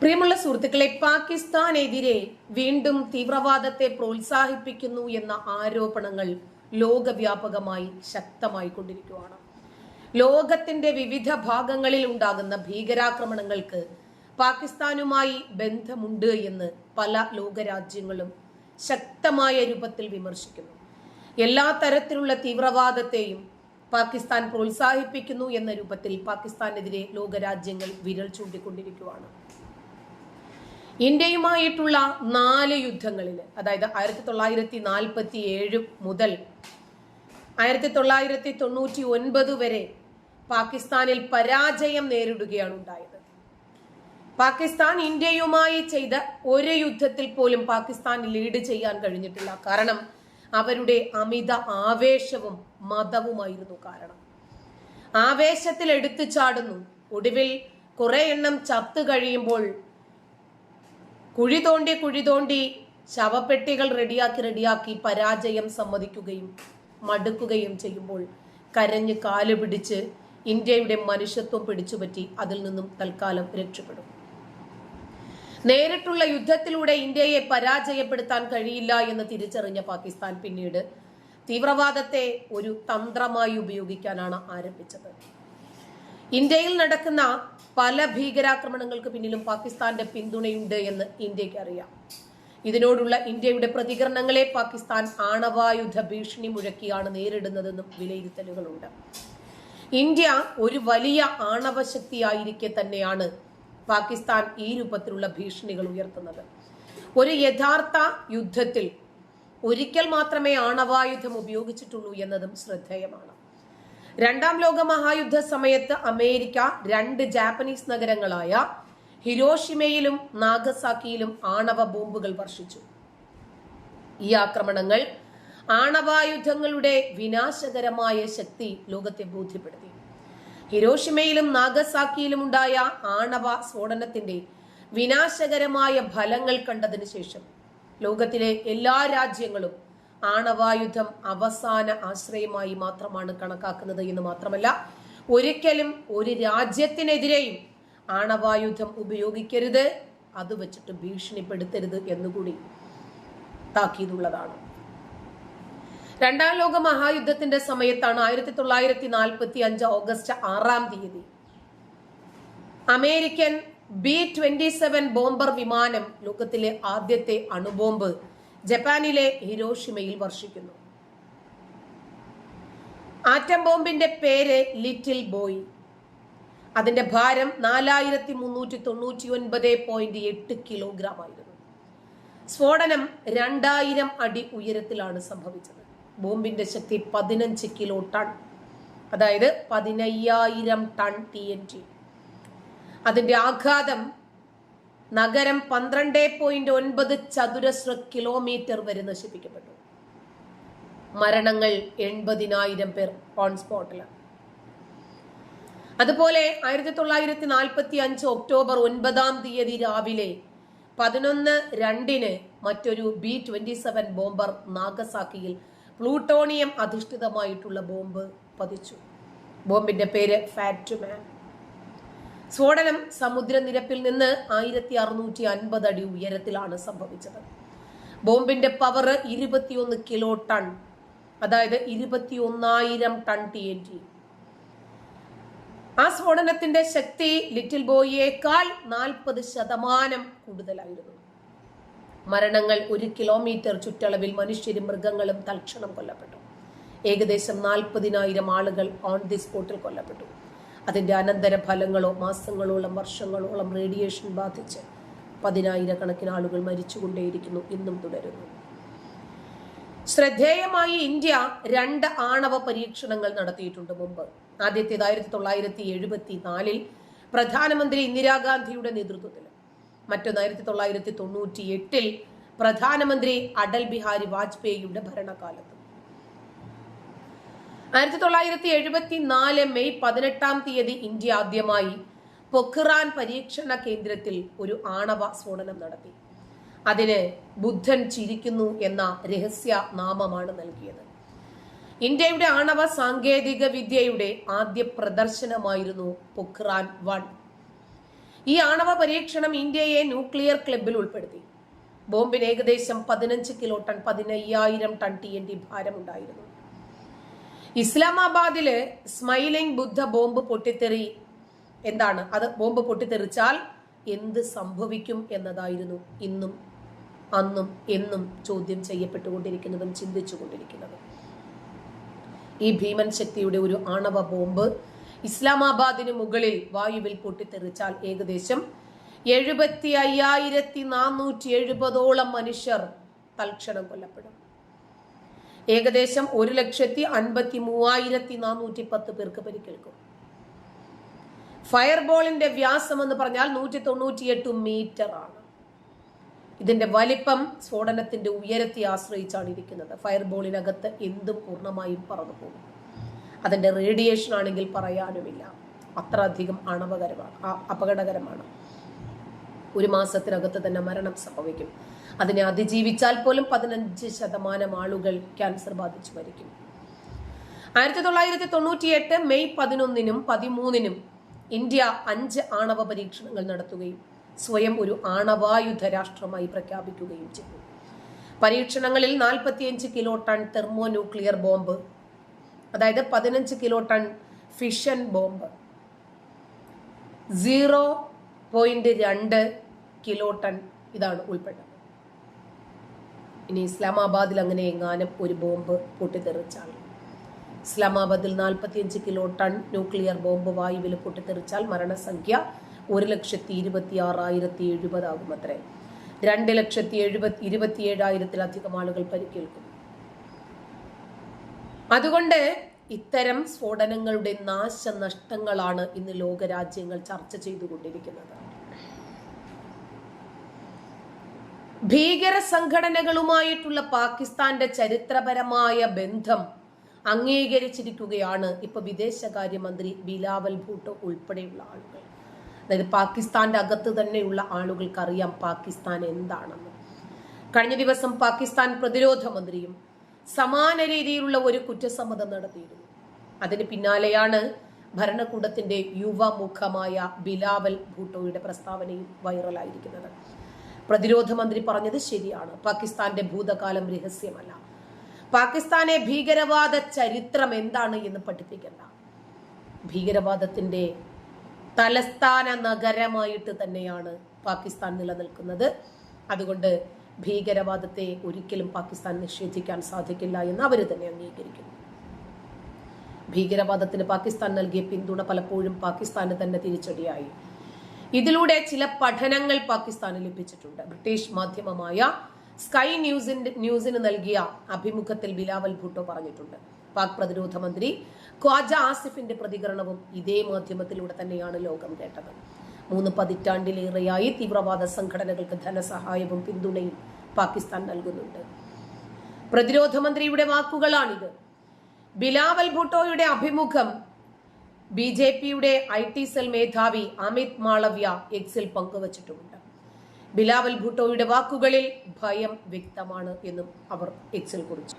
പ്രിയമുള്ള സുഹൃത്തുക്കളെ പാകിസ്ഥാനെതിരെ വീണ്ടും തീവ്രവാദത്തെ പ്രോത്സാഹിപ്പിക്കുന്നു എന്ന ആരോപണങ്ങൾ ലോകവ്യാപകമായി ശക്തമായി കൊണ്ടിരിക്കുകയാണ്. ലോകത്തിന്റെ വിവിധ ഭാഗങ്ങളിൽ ഉണ്ടാകുന്ന ഭീകരാക്രമണങ്ങൾക്ക് പാകിസ്ഥാനുമായി ബന്ധമുണ്ട് എന്ന് പല ലോകരാജ്യങ്ങളും ശക്തമായ രൂപത്തിൽ വിമർശിക്കുന്നു. എല്ലാ തരത്തിലുള്ള തീവ്രവാദത്തെയും പാകിസ്ഥാൻ പ്രോത്സാഹിപ്പിക്കുന്നു എന്ന രൂപത്തിൽ പാകിസ്ഥാനെതിരെ ലോകരാജ്യങ്ങൾ വിരൽ ചൂണ്ടിക്കൊണ്ടിരിക്കുകയാണ്. ഇന്ത്യയുമായിട്ടുള്ള നാല് യുദ്ധങ്ങളിൽ അതായത് ആയിരത്തി തൊള്ളായിരത്തി നാൽപ്പത്തി ഏഴ് മുതൽ ആയിരത്തി തൊള്ളായിരത്തി തൊണ്ണൂറ്റി ഒൻപത് വരെ പാകിസ്ഥാനിൽ പരാജയം നേരിടുകയാണ് ഉണ്ടായത്. പാകിസ്ഥാൻ ഇന്ത്യയുമായി ചെയ്ത ഒരു യുദ്ധത്തിൽ പോലും പാകിസ്ഥാൻ ലീഡ് ചെയ്യാൻ കഴിഞ്ഞിട്ടില്ല. കാരണം അവരുടെ അമിത ആവേശവും മതവുമായിരുന്നു കാരണം. ആവേശത്തിൽ എടുത്തു ചാടുന്നു. ഒടുവിൽ കുറെ എണ്ണം ചത്തു കഴിയുമ്പോൾ കുഴി തോണ്ടി കുഴി തോണ്ടി ശവപ്പെട്ടികൾ റെഡിയാക്കി റെഡിയാക്കി പരാജയം സമ്മതിക്കുകയും മടുക്കുകയും ചെയ്യുമ്പോൾ കരഞ്ഞ് കാൽ പിടിച്ച് ഇന്ത്യയുടെ മനുഷ്യത്വം പിടിച്ചുപറ്റി അതിൽ നിന്നും തൽക്കാലം രക്ഷപ്പെടും. നേരിട്ടുള്ള യുദ്ധത്തിലൂടെ ഇന്ത്യയെ പരാജയപ്പെടുത്താൻ കഴിയില്ല എന്ന് തിരിച്ചറിഞ്ഞ പാകിസ്ഥാൻ പിന്നീട് തീവ്രവാദത്തെ ഒരു തന്ത്രമായി ഉപയോഗിക്കാനാണ് ആരംഭിച്ചത്. ഇന്ത്യയിൽ നടക്കുന്ന പല ഭീകരാക്രമണങ്ങൾക്ക് പിന്നിലും പാകിസ്ഥാന്റെ പിന്തുണയുണ്ട് എന്ന് ഇന്ത്യയ്ക്ക് അറിയാം. ഇതിനോടുള്ള ഇന്ത്യയുടെ പ്രതികരണങ്ങളെ പാകിസ്ഥാൻ ആണവായുധ ഭീഷണി മുഴക്കിയാണ് നേരിടുന്നതെന്നും വിലയിരുത്തലുകളുണ്ട്. ഇന്ത്യ ഒരു വലിയ ആണവ ശക്തിയായിരിക്കെ തന്നെയാണ് പാകിസ്ഥാൻ ഈ രൂപത്തിലുള്ള ഭീഷണികൾ ഉയർത്തുന്നത്. ഒരു യഥാർത്ഥ യുദ്ധത്തിൽ ഒരിക്കൽ മാത്രമേ ആണവായുധം ഉപയോഗിച്ചിട്ടുള്ളൂ എന്നതും ശ്രദ്ധേയമാണ്. രണ്ടാം ലോക മഹായുദ്ധ സമയത്ത് അമേരിക്ക രണ്ട് ജാപ്പനീസ് നഗരങ്ങളായ ഹിരോഷിമയിലും നാഗസാക്കിയിലും ആണവ ബോംബുകൾ വർഷിച്ചു. ഈ ആക്രമണങ്ങൾ ആണവായുധങ്ങളുടെ വിനാശകരമായ ശക്തി ലോകത്തെ ബോധ്യപ്പെടുത്തി. ഹിരോഷിമയിലും നാഗസാക്കിയിലും ഉണ്ടായ ആണവ സ്ഫോടനത്തിന്റെ വിനാശകരമായ ഫലങ്ങൾ കണ്ടതിനു ശേഷം ലോകത്തിലെ എല്ലാ രാജ്യങ്ങളും ആണവായുധം അവസാന ആശ്രയമായി മാത്രമാണ് കണക്കാക്കുന്നത് എന്ന് മാത്രമല്ല ഒരിക്കലും ഒരു രാജ്യത്തിനെതിരെയും ആണവായുധം ഉപയോഗിക്കരുത് അത് വെച്ചിട്ട് ഭീഷണിപ്പെടുത്തരുത് എന്നുകൂടി താക്കീതുള്ളതാണ്. രണ്ടാം ലോക മഹായുദ്ധത്തിന്റെ സമയത്താണ് ആയിരത്തി തൊള്ളായിരത്തി നാൽപ്പത്തി അഞ്ച് ഓഗസ്റ്റ് ആറാം തീയതി American B twenty seven bomber വിമാനം ലോകത്തിലെ ആദ്യത്തെ അണുബോംബ് ജപ്പാനിലെ ഹിരോഷിമയിൽ വർഷിക്കുന്നു. ആറ്റം ബോംബിന്റെ പേര് ലിറ്റിൽ ബോയ്. അതിന്റെ ഭാരം നാലായിരത്തി മുന്നൂറ്റി തൊണ്ണൂറ്റി ഒൻപത് പോയിന്റ് എട്ട് കിലോഗ്രാം ആയിരുന്നു സ്ഫോടനം രണ്ടായിരം അടി ഉയരത്തിലാണ് സംഭവിച്ചത്. ബോംബിന്റെ ശക്തി പതിനഞ്ച് കിലോ ടൺ അതായത് പതിനയ്യായിരം ടൺ ടി എൻ ടി. അതിന്റെ ആഘാതം നഗരം പന്ത്രണ്ട് പോയിന്റ് ഒൻപത് ചതുരശ്ര കിലോമീറ്റർ വരെ നശിപ്പിക്കപ്പെട്ടു. മരണങ്ങൾ എൺപതിനായിരം പേർ ഓൺ സ്പോട്ടിലാണ് അതുപോലെ ആയിരത്തി തൊള്ളായിരത്തി നാൽപ്പത്തി അഞ്ച് ഒക്ടോബർ ഒൻപതാം തീയതി രാവിലെ പതിനൊന്ന് രണ്ടിന് മറ്റൊരു ബി ട്വന്റി സെവൻ ബോംബർ നാഗസാക്കിയിൽ പ്ലൂട്ടോണിയം അധിഷ്ഠിതമായിട്ടുള്ള ബോംബ് പതിച്ചു. ബോംബിന്റെ പേര് ഫാറ്റുമാൻ സ്ഫോടനം സമുദ്രനിരപ്പിൽ നിന്ന് ആയിരത്തി അറുന്നൂറ്റി അൻപത് അടി ഉയരത്തിലാണ് സംഭവിച്ചത്. ബോംബിന്റെ പവർ ഇരുപത്തിയൊന്ന് കിലോ ടൺ അതായത് ഇരുപത്തിയൊന്നായിരം ടൺ ടി എൻ ടി ആ സ്ഫോടനത്തിന്റെ ശക്തി ലിറ്റിൽ ബോയിയേക്കാൾ നാൽപ്പത് ശതമാനം കൂടുതലായിരുന്നു. മരണങ്ങൾ ഒരു കിലോമീറ്റർ ചുറ്റളവിൽ മനുഷ്യരും മൃഗങ്ങളും തൽക്ഷണം കൊല്ലപ്പെട്ടു. ഏകദേശം നാൽപ്പതിനായിരം ആളുകൾ ഓൺ ദി സ്പോട്ടിൽ കൊല്ലപ്പെട്ടു. അതിന്റെ അനന്തര ഫലങ്ങളോ മാസങ്ങളോളം വർഷങ്ങളോളം റേഡിയേഷൻ ബാധിച്ച് പതിനായിരക്കണക്കിന് ആളുകൾ മരിച്ചുകൊണ്ടേയിരിക്കുന്നു. ഇന്നും തുടരുന്നു. ശ്രദ്ധേയമായി ഇന്ത്യ രണ്ട് ആണവ പരീക്ഷണങ്ങൾ നടത്തിയിട്ടുണ്ട് മുമ്പ്. ആദ്യത്തേത് ആയിരത്തി തൊള്ളായിരത്തി എഴുപത്തി നാലിൽ പ്രധാനമന്ത്രി ഇന്ദിരാഗാന്ധിയുടെ നേതൃത്വത്തിൽ. മറ്റൊന്ന് ആയിരത്തി തൊള്ളായിരത്തി തൊണ്ണൂറ്റി എട്ടിൽ പ്രധാനമന്ത്രി അടൽ ബിഹാരി വാജ്പേയിയുടെ ഭരണകാലത്ത്. ആയിരത്തി തൊള്ളായിരത്തി എഴുപത്തി നാല് മെയ് പതിനെട്ടാം തീയതി ഇന്ത്യ ആദ്യമായി പൊഖ്റാൻ പരീക്ഷണ കേന്ദ്രത്തിൽ ഒരു ആണവ സ്ഫോടനം നടത്തി. അതിന് ബുദ്ധൻ ചിരിക്കുന്നു എന്ന രഹസ്യ നാമമാണ് നൽകിയത്. ഇന്ത്യയുടെ ആണവ സാങ്കേതിക വിദ്യയുടെ ആദ്യ പ്രദർശനമായിരുന്നു പൊഖ്റാൻ വൺ. ഈ ആണവ പരീക്ഷണം ഇന്ത്യയെ ന്യൂക്ലിയർ ക്ലബിൽ ഉൾപ്പെടുത്തി. ബോംബിന് ഏകദേശം പതിനഞ്ച് കിലോ ടൺ പതിനയ്യായിരം ടൺ ടി എൻ ഡി ഭാരമുണ്ടായിരുന്നു. ഇസ്ലാമാബാദിൽ സ്മൈലിംഗ് ബുദ്ധ ബോംബ് പൊട്ടിത്തെറി എന്താണ്? അത് ബോംബ് പൊട്ടിത്തെറിച്ചാൽ എന്ത് സംഭവിക്കും എന്നതായിരുന്നു ഇന്നും അന്നും എന്നും ചോദ്യം ചെയ്യപ്പെട്ടുകൊണ്ടിരിക്കുന്നതും ചിന്തിച്ചുകൊണ്ടിരിക്കുന്നതും. ഈ ഭീമൻ ശക്തിയുടെ ഒരു ആണവ ബോംബ് ഇസ്ലാമാബാദിന് മുകളിൽ വായുവിൽ പൊട്ടിത്തെറിച്ചാൽ ഏകദേശം എഴുപത്തി അയ്യായിരത്തി നാനൂറ്റി എഴുപതോളം മനുഷ്യർ തൽക്ഷണം കൊല്ലപ്പെടും. ഏകദേശം ഒരു ലക്ഷത്തി അൻപത്തി മൂവായിരത്തി നാനൂറ്റി പത്ത് പേർക്ക് പരിക്കേൽക്കും. ഫയർബോളിന്റെ വ്യാസം എന്ന് പറഞ്ഞാൽ നൂറ്റി തൊണ്ണൂറ്റിയെട്ട് മീറ്റർ ആണ് ഇതിന്റെ വലിപ്പം സ്ഫോടനത്തിന്റെ ഉയരത്തെ ആശ്രയിച്ചാണ് ഇരിക്കുന്നത്. ഫയർബോളിനകത്ത് എന്തും പൂർണമായും പറന്നു പോകും. അതിന്റെ റേഡിയേഷൻ ആണെങ്കിൽ പറയാനുമില്ല. അത്ര അധികം അണവകരമാണ് അപകടകരമാണ്. ഒരു മാസത്തിനകത്ത് തന്നെ മരണം സംഭവിക്കും. അതിനെ അതിജീവിച്ചാൽ പോലും പതിനഞ്ച് ശതമാനം ആളുകൾ ക്യാൻസർ ബാധിച്ചു മരിക്കും. ആയിരത്തി തൊള്ളായിരത്തി തൊണ്ണൂറ്റിയെട്ട് മെയ് പതിനൊന്നിനും പതിമൂന്നിനും ഇന്ത്യ അഞ്ച് ആണവ പരീക്ഷണങ്ങൾ നടത്തുകയും സ്വയം ഒരു ആണവായുധ രാഷ്ട്രമായി പ്രഖ്യാപിക്കുകയും ചെയ്തു. പരീക്ഷണങ്ങളിൽ നാൽപ്പത്തിയഞ്ച് kilo ton thermo nuclear bomb അതായത് പതിനഞ്ച് kilo ton fission bomb zero point രണ്ട് കിലോ ടൺ ഇതാണ് ഉൾപ്പെട്ടത്. ഇനി ഇസ്ലാമാബാദിൽ അങ്ങനെ എങ്ങാനും ഒരു ബോംബ് പൊട്ടിത്തെറിച്ചാൽ? ഇസ്ലാമാബാദിൽ നാൽപ്പത്തിയഞ്ച് കിലോ ടൺ ന്യൂക്ലിയർ ബോംബ് വായുവിൽ പൊട്ടിത്തെറിച്ചാൽ മരണസംഖ്യ ഒരു ലക്ഷത്തി ഇരുപത്തി ആറായിരത്തി എഴുപതാകും അത്രേ രണ്ട് ലക്ഷത്തി എഴുപത്തി ഇരുപത്തി ഏഴായിരത്തിലധികം ആളുകൾ പരിക്കേൽക്കും. അതുകൊണ്ട് ഇത്തരം സ്ഫോടനങ്ങളുടെ നാശനഷ്ടങ്ങളാണ് ഇന്ന് ലോകരാജ്യങ്ങൾ ചർച്ച ചെയ്തുകൊണ്ടിരിക്കുന്നത്. ഭീകര സംഘടനകളുമായിട്ടുള്ള പാകിസ്ഥാന്റെ ചരിത്രപരമായ ബന്ധം അംഗീകരിച്ചിരിക്കുകയാണ് ഇപ്പൊ വിദേശകാര്യമന്ത്രി ബിലാവൽ ഭൂട്ടോ ഉൾപ്പെടെയുള്ള ആളുകൾ. അതായത് പാകിസ്ഥാന്റെ അകത്ത് തന്നെയുള്ള ആളുകൾക്കറിയാം പാകിസ്ഥാൻ എന്താണെന്ന്. കഴിഞ്ഞ ദിവസം പാകിസ്ഥാൻ പ്രതിരോധ മന്ത്രിയും സമാന രീതിയിലുള്ള ഒരു കുറ്റസമ്മതം നടത്തിയിരുന്നു. അതിന് പിന്നാലെയാണ് ഭരണകൂടത്തിന്റെ യുവമുഖമായ ബിലാവൽ ഭൂട്ടോയുടെ പ്രസ്താവനയും വൈറലായിരിക്കുന്നത്. പ്രതിരോധ മന്ത്രി പറഞ്ഞത് ശരിയാണ്. പാകിസ്ഥാന്റെ ഭൂതകാലം രഹസ്യമല്ല. പാകിസ്ഥാനെ ഭീകരവാദ ചരിത്രം എന്താണ് എന്ന് പഠിപ്പിക്കണ്ട. ഭീകരവാദത്തിന്റെ തലസ്ഥാന നഗരമായിട്ട് തന്നെയാണ് പാകിസ്ഥാൻ നിലനിൽക്കുന്നത്. അതുകൊണ്ട് ഭീകരവാദത്തെ ഒരിക്കലും പാകിസ്ഥാൻ നിഷേധിക്കാൻ സാധിക്കില്ല എന്ന് അവർ തന്നെ അംഗീകരിക്കുന്നു. ഭീകരവാദത്തിന് പാകിസ്ഥാൻ നൽകിയ പിന്തുണ പലപ്പോഴും പാകിസ്ഥാന് തന്നെ തിരിച്ചടിയായി. ഇതിലൂടെ ചില പഠനങ്ങൾ പാകിസ്ഥാന് ലഭിച്ചിട്ടുണ്ട്. ബ്രിട്ടീഷ് മാധ്യമമായ സ്കൈ ന്യൂസിന്റെ ന്യൂസിന് നൽകിയ അഭിമുഖത്തിൽ ബിലാവൽ ഭൂട്ടോ പറഞ്ഞിട്ടുണ്ട്. പാക് പ്രതിരോധ മന്ത്രി ഖ്വാജ ആസിഫിന്റെ പ്രതികരണവും ഇതേ മാധ്യമത്തിലൂടെ തന്നെയാണ് ലോകം കേട്ടത്. മൂന്ന് പതിറ്റാണ്ടിലേറെയായി തീവ്രവാദ സംഘടനകൾക്ക് ധനസഹായവും പിന്തുണയും പാകിസ്ഥാൻ നൽകുന്നുണ്ട്. പ്രതിരോധ മന്ത്രിയുടെ വാക്കുകളാണിത്. ബിലാവൽ ഭൂട്ടോയുടെ അഭിമുഖം ബി ജെ പിയുടെ ഐ ടി സെൽ മേധാവി അമിത് മാളവ്യ എക്സിൽ പങ്കുവച്ചിട്ടുമുണ്ട്. ബിലാവൽ ഭുട്ടോയുടെ വാക്കുകളിൽ ഭയം വ്യക്തമാണ് എന്നും അവർ എക്സിൽ കുറിച്ചു.